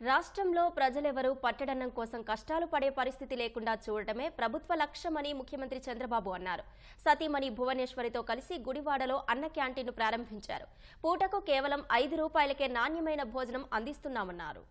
రాష్ట్రంలో ప్రజలెవరూ పట్టడన్నం కోసం కష్టాలు పడే పరిస్థితి లేకుండా చూడటమే ప్రభుత్వ లక్ష్యమని ముఖ్యమంత్రి చంద్రబాబు అన్నారు. సతీమణి భువనేశ్వరితో కలిసి గుడివాడలో అన్న క్యాంటీన్ను ప్రారంభించారు. పూటకు కేవలం ఐదు రూపాయలకే నాణ్యమైన భోజనం అందిస్తున్నామన్నారు.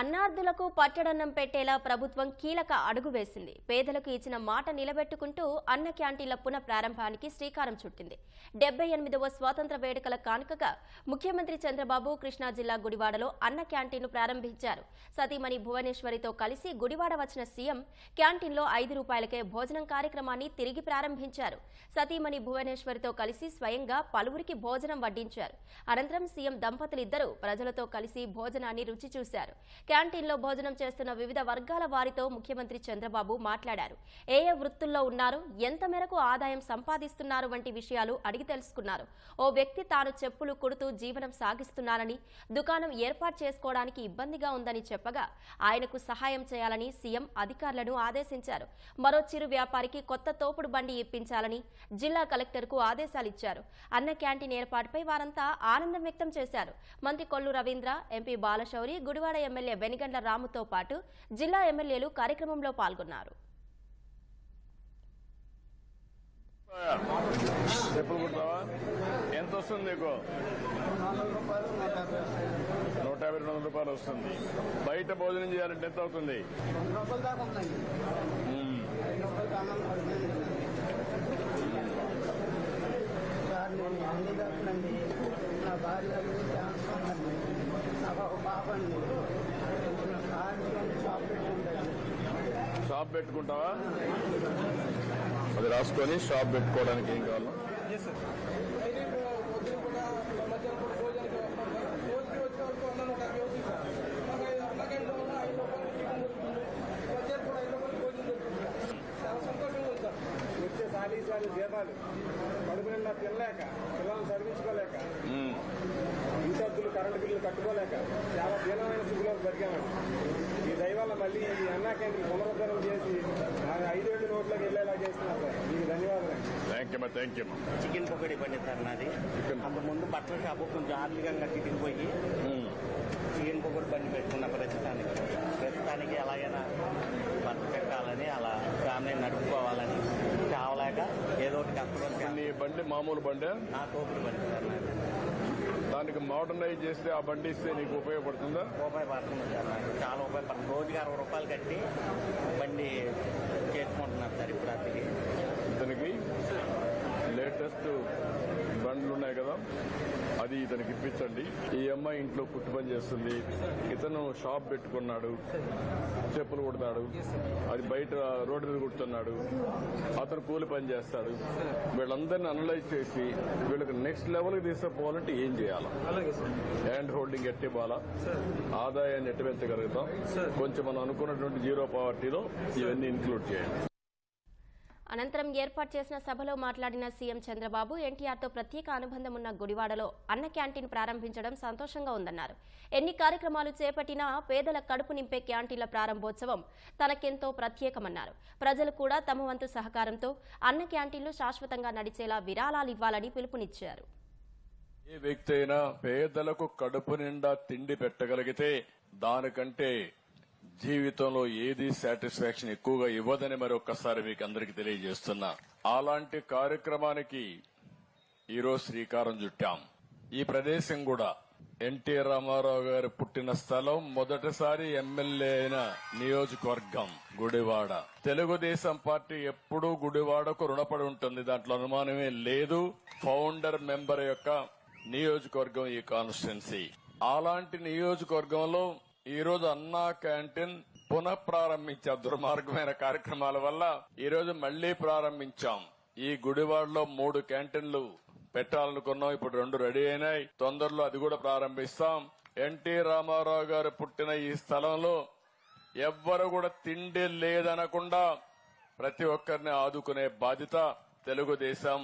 అన్నార్థులకు పట్టడన్నం పెట్టేలా ప్రభుత్వం కీలక అడుగు వేసింది. పేదలకు ఇచ్చిన మాట నిలబెట్టుకుంటూ అన్న క్యాంటీన్ల పునః ప్రారంభానికి శ్రీకారం చుట్టింది. డెబ్బై ఎనిమిదవ స్వాతంత్ర వేడుకల కానుకగా ముఖ్యమంత్రి చంద్రబాబు కృష్ణా జిల్లా గుడివాడలో అన్న క్యాంటీన్ను ప్రారంభించారు. సతీమణి భువనేశ్వరితో కలిసి గుడివాడ వచ్చిన సీఎం క్యాంటీన్లో ఐదు రూపాయలకే భోజనం కార్యక్రమాన్ని తిరిగి ప్రారంభించారు. సతీమణి భువనేశ్వరితో కలిసి స్వయంగా పలువురికి భోజనం వడ్డించారు. అనంతరం సీఎం దంపతులిద్దరూ ప్రజలతో కలిసి భోజనాన్ని రుచి చూశారు. క్యాంటీన్లో భోజనం చేస్తున్న వివిధ వర్గాల వారితో ముఖ్యమంత్రి చంద్రబాబు మాట్లాడారు. ఏ ఏ వృత్తుల్లో ఉన్నారు? ఎంత మేరకు ఆదాయం సంపాదిస్తున్నారు? వంటి విషయాలు అడిగి తెలుసుకున్నారు. ఓ వ్యక్తి తాను చెప్పులు కుడుతూ జీవనం సాగిస్తున్నారని దుకాణం ఏర్పాటు చేసుకోవడానికి ఇబ్బందిగా ఉందని చెప్పగా ఆయనకు సహాయం చేయాలని సీఎం అధికారులను ఆదేశించారు. మరో చిరు వ్యాపారికి కొత్త తోపుడు బండి ఇప్పించాలని జిల్లా కలెక్టర్కు ఆదేశాలిచ్చారు అన్న క్యాంటీన్ ఏర్పాటుపై వారంతా ఆనందం వ్యక్తం చేశారు. మంత్రి కొల్లు రవీంద్ర ఎంపీ బాలశౌరి గుడివాడ ఎమ్మెల్యే వెనిగండ్ల రాముతో పాటు జిల్లా ఎమ్మెల్యేలు కార్యక్రమంలో పాల్గొన్నారు. చెప్పులు కుడతావా? ఎంత వస్తుంది నీకు? నూట యాభై రెండు వందల రూపాయలు వస్తుంది. బయట భోజనం చేయాలంటే ఎంత అవుతుంది? రెండు రూపాయల దాకా ఉందండి మ్మ్. ఐదు రూపాయలు అన్నం పడుతుంది సార్ నేను హ్యాండిక్యాప్ట్ అండి నా భార్య క్యాన్సర్ ఉందండి నాకు ఒక పాప అండి నా సార్ షాప్ పెట్టుకుంటాను షాప్ పెట్టుకుంటావా? అది రాసుకొని షాప్ పెట్టుకోవడానికి ఏం కావాలి? చాలా సంతోషంగా ఉంది సార్ వచ్చే సాలీ సాలి జీతాలు కడుపు నిండా తినలేక పిల్లల్ని చదివించుకోలేక మ్మ్. ఇన్ఛార్జీలు కరెంటు బిల్లులు కట్టుకోలేక చాలా దీనమైన స్థితిలో బతికామండి. వల్ల మళ్ళీ ఈ అన్నా క్యాంటీన్ పునరుద్ధరణ చేసి ఆ ఐదేళ్ళు నోట్లోకి వెళ్ళేలా చేస్తున్నారు సార్. మీకు ధన్యవాదాలు. Thank you thank you chicken pakodi బండి సార్ నాది. అంత ముందు బట్టల షాపు కొంచెం ఆర్థికంగా తిరిగిపోయి చికెన్ పకోడీ బండి పెట్టుకున్న ప్రస్తుతానికి. ప్రస్తుతానికి ఎలాగైనా బట్ట పెట్టాలని అలా ఫ్యామిలీ నడుపుకోవాలని చావలేక ఏదో ఒకటి కష్టపడి నీ బండి మామూలు బండి? నా తోపుడు బండి సార్ నాది. దానికి మోడర్నైజ్ చేస్తే ఆ బండి ఇస్తే నీకు ఉపయోగపడుతుందా? ఉపయోగపడుతుంది సార్ నాకు చాలా ఉపయోగపడుతుంది రోజుకి అరవై రూపాయలు కట్టి బండి చేసుకుంటున్నారు సార్ ఇప్పుడు అతికి ఇతనికి లేటెస్ట్ బండ్లు ఉన్నాయి కదా అది ఇతనికి ఇప్పించండి. ఈ అమ్మాయి ఇంట్లో కుట్టు పని చేస్తుంది. ఇతను షాప్ పెట్టుకున్నాడు. చెప్పులు కుడతాడు అది బయట రోడ్డు మీద కుడుతున్నాడు అతను కూలి పని చేస్తాడు. వీళ్ళందరినీ అనలైజ్ చేసి వీళ్ళకి నెక్స్ట్ లెవెల్కి తీసుకుపోవాలంటే ఏం చేయాలి? హ్యాండ్ హోల్డింగ్ ఎట్టి ఇవ్వాలా ఆదాయాన్ని ఎట్టి పెంచగలుగుతాం? కొంచెం మనం అనుకున్నటువంటి జీరో పావర్టీలో ఇవన్నీ ఇంక్లూడ్ చేయండి. అనంతరం ఏర్పాటు చేసిన సభలో మాట్లాడిన సీఎం చంద్రబాబు ఎన్టీఆర్తో ప్రత్యేక అనుబంధం ఉన్న గుడివాడలో అన్న క్యాంటీన్ ప్రారంభించడం సంతోషంగా ఉందన్నారు. ఎన్ని కార్యక్రమాలు చేపట్టినా పేదల కడుపు నింపే క్యాంటీన్ల ప్రారంభోత్సవం తనకెంతో ప్రత్యేకమన్నారు. ప్రజలు కూడా తమ వంతు సహకారంతో అన్న క్యాంటీన్లు శాశ్వతంగా నడిచేలా విరాళాలు ఇవ్వాలని పిలుపునిచ్చారు. ఏ వ్యక్తి అయినా పేదలకు కడుపు నిండా తిండి పెట్టగలిగితే దానికంటే జీవితంలో ఏది సాటిస్ఫాక్షన్ ఎక్కువగా ఇవ్వదని మరొకసారి మీకు అందరికి తెలియజేస్తున్నా. అలాంటి కార్యక్రమానికి ఈరోజు శ్రీకారం చుట్టాం. ఈ ప్రదేశం కూడా ఎన్టీ రామారావు గారు పుట్టిన స్థలం మొదటిసారి ఎమ్మెల్యే అయిన నియోజకవర్గం గుడివాడ. తెలుగుదేశం పార్టీ ఎప్పుడూ గుడివాడకు రుణపడి ఉంటుంది. దాంట్లో అనుమానమే లేదు. ఫౌండర్ మెంబర్ యొక్క నియోజకవర్గం ఈ కాన్స్టిట్యున్సీ. అలాంటి నియోజకవర్గంలో ఈ రోజు అన్నా క్యాంటీన్ పునః ప్రారంభించాం దుర్మార్గమైన కార్యక్రమాల వల్ల ఈ రోజు మళ్ళీ ప్రారంభించాం. ఈ గుడివాడలో మూడు క్యాంటీన్లు పెట్టాలనుకున్నాం. ఇప్పుడు రెండు రెడీ అయినాయి. తొందరలో అది కూడా ప్రారంభిస్తాం. ఎన్టీ రామారావు గారు పుట్టిన ఈ స్థలంలో ఎవ్వరు కూడా తిండి లేదనకుండా ప్రతి ఒక్కరిని ఆదుకునే బాధ్యత తెలుగుదేశం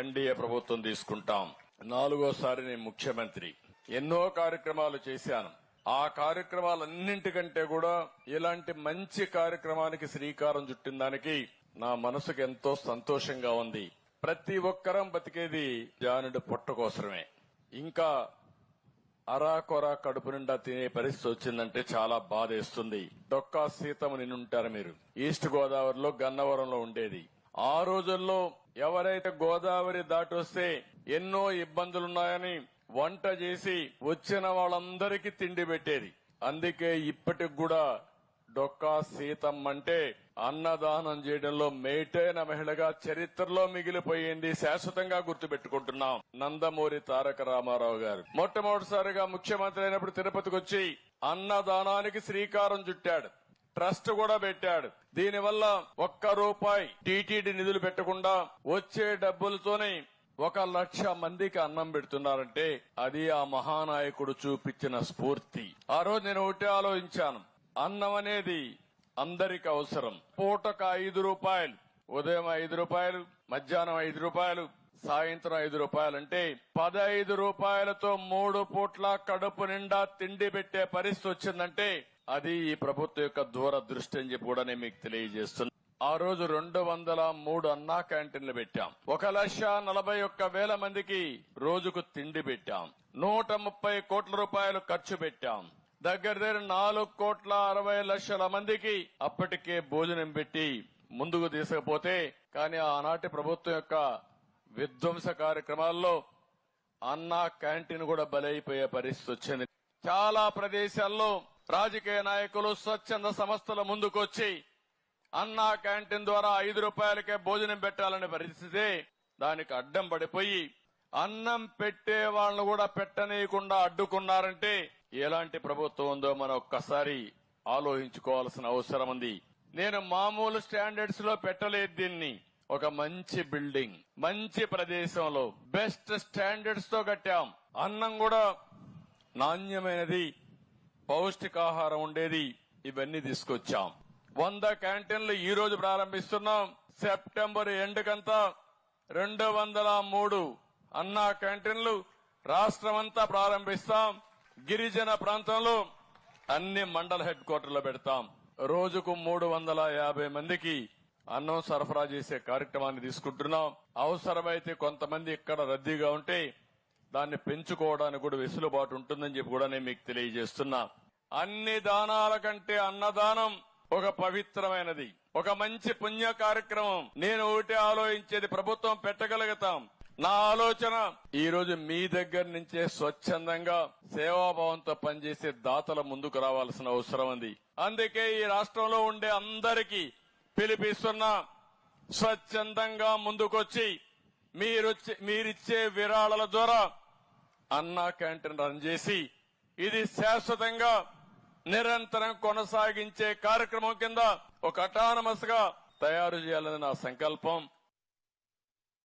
ఎన్డీఏ ప్రభుత్వం తీసుకుంటాం. నాలుగోసారి నేను ముఖ్యమంత్రి. ఎన్నో కార్యక్రమాలు చేశాను. ఆ కార్యక్రమాలన్నింటికంటే కూడా ఇలాంటి మంచి కార్యక్రమానికి శ్రీకారం చుట్టిన దానికి నా మనసుకు ఎంతో సంతోషంగా ఉంది. ప్రతి ఒక్కరం బతికేది జానుడు పొట్ట కోసమే. ఇంకా అరాకొరా కడుపు నిండా తినే పరిస్థితి వచ్చిందంటే చాలా బాధేస్తుంది. డొక్కా సీతము నిన్నుంటారు మీరు. ఈస్ట్ గోదావరిలో గన్నవరంలో ఉండేది. ఆ రోజుల్లో ఎవరైతే గోదావరి దాటొస్తే ఎన్నో ఇబ్బందులున్నాయని వంట చేసి వచ్చిన వాళ్ళందరికీ తిండి పెట్టేది. అందుకే ఇప్పటికి కూడా డొక్కా సీతమ్మ అంటే అన్నదానం చేయడంలో మేటైన మహిళగా చరిత్రలో మిగిలిపోయింది శాశ్వతంగా గుర్తుపెట్టుకుంటున్నాం నందమూరి తారక రామారావు గారు. మొట్టమొదటిసారిగా ముఖ్యమంత్రి అయినప్పుడు తిరుపతికి వచ్చి అన్నదానానికి శ్రీకారం చుట్టాడు. ట్రస్ట్ కూడా పెట్టాడు. దీనివల్ల ఒక్క రూపాయి టీటీడీ నిధులు పెట్టకుండా వచ్చే డబ్బులతోనే ఒక లక్ష మందికి అన్నం పెడుతున్నారంటే అది ఆ మహానాయకుడు చూపించిన స్ఫూర్తి. ఆ రోజు నేను ఒకటి ఆలోచించాను. అన్నం అనేది అందరికి అవసరం. పూటకు ఐదు రూపాయలు ఉదయం ఐదు రూపాయలు మధ్యాహ్నం ఐదు రూపాయలు సాయంత్రం ఐదు రూపాయలు అంటే పదైదు రూపాయలతో మూడు పూట్ల కడుపు నిండా తిండి పెట్టే పరిస్థితి వచ్చిందంటే అది ఈ ప్రభుత్వం యొక్క దూరదృష్టి అని చెప్పి కూడా నేను మీకు తెలియజేస్తున్నాను ఆ రోజు రెండు వందల మూడు అన్నా క్యాంటీన్లు పెట్టాం. ఒక లక్ష నలభై ఒక్క వేల మందికి రోజుకు తిండి పెట్టాం. నూట ముప్పై కోట్ల రూపాయలు ఖర్చు పెట్టాం. దగ్గర దగ్గర నాలుగు కోట్ల అరవై లక్షల మందికి అప్పటికే భోజనం పెట్టి ముందుకు తీసుకపోతే కానీ ఆనాటి ప్రభుత్వం యొక్క విధ్వంస కార్యక్రమాల్లో అన్నా క్యాంటీన్ కూడా బలైపోయే పరిస్థితి వచ్చింది. చాలా ప్రదేశాల్లో రాజకీయ నాయకులు స్వచ్ఛంద సంస్థల ముందుకొచ్చి అన్నా క్యాంటీన్ ద్వారా ఐదు రూపాయలకే భోజనం పెట్టాలనే పరిస్థితి దానికి అడ్డం పడిపోయి అన్నం పెట్టే వాళ్ళను కూడా పెట్టనీయకుండా అడ్డుకున్నారంటే ఎలాంటి ప్రభుత్వం ఉందో మనం ఒక్కసారి ఆలోచించుకోవాల్సిన అవసరం ఉంది. నేను మామూలు స్టాండర్డ్స్లో పెట్టలేదు దీన్ని. ఒక మంచి బిల్డింగ్ మంచి ప్రదేశంలో బెస్ట్ స్టాండర్డ్స్తో కట్టాం. అన్నం కూడా నాణ్యమైనది పౌష్టికాహారం ఉండేది ఇవన్నీ తీసుకొచ్చాం. వంద క్యాంటీన్లు ఈ రోజు ప్రారంభిస్తున్నాం. సెప్టెంబర్ ఎండ్ కంతా రెండు వందల మూడు అన్నా క్యాంటీన్లు రాష్ట్రమంతా ప్రారంభిస్తాం. గిరిజన ప్రాంతంలో అన్ని మండల హెడ్ క్వార్టర్లో పెడతాం. రోజుకు మూడు వందల యాభై మందికి అన్నం సరఫరా చేసే కార్యక్రమాన్ని తీసుకుంటున్నాం. అవసరమైతే కొంతమంది ఇక్కడ రద్దీగా ఉంటే దాన్ని పెంచుకోవడానికి కూడా వెసులుబాటు ఉంటుందని చెప్పి కూడా నేను మీకు తెలియజేస్తున్నా. అన్ని దానాల కంటే అన్నదానం ఒక పవిత్రమైనది ఒక మంచి పుణ్య కార్యక్రమం. నేను ఒకటి ఆలోచించేది ప్రభుత్వం పెట్టగలుగుతాం. నా ఆలోచన ఈ రోజు మీ దగ్గర నుంచే స్వచ్ఛందంగా సేవాభావంతో పనిచేసే దాతల ముందుకు రావాల్సిన అవసరం ఉంది. అందుకే ఈ రాష్ట్రంలో ఉండే అందరికీ పిలిపిస్తున్నా స్వచ్ఛందంగా ముందుకొచ్చి మీరొచ్చి మీరిచ్చే విరాళాల ద్వారా అన్నా క్యాంటీన్ రన్ చేసి ఇది శాశ్వతంగా నిరంతరం కొనసాగించే కార్యక్రమం కింద ఒక అటానమస్గా తయారు చేయాలని నా సంకల్పం.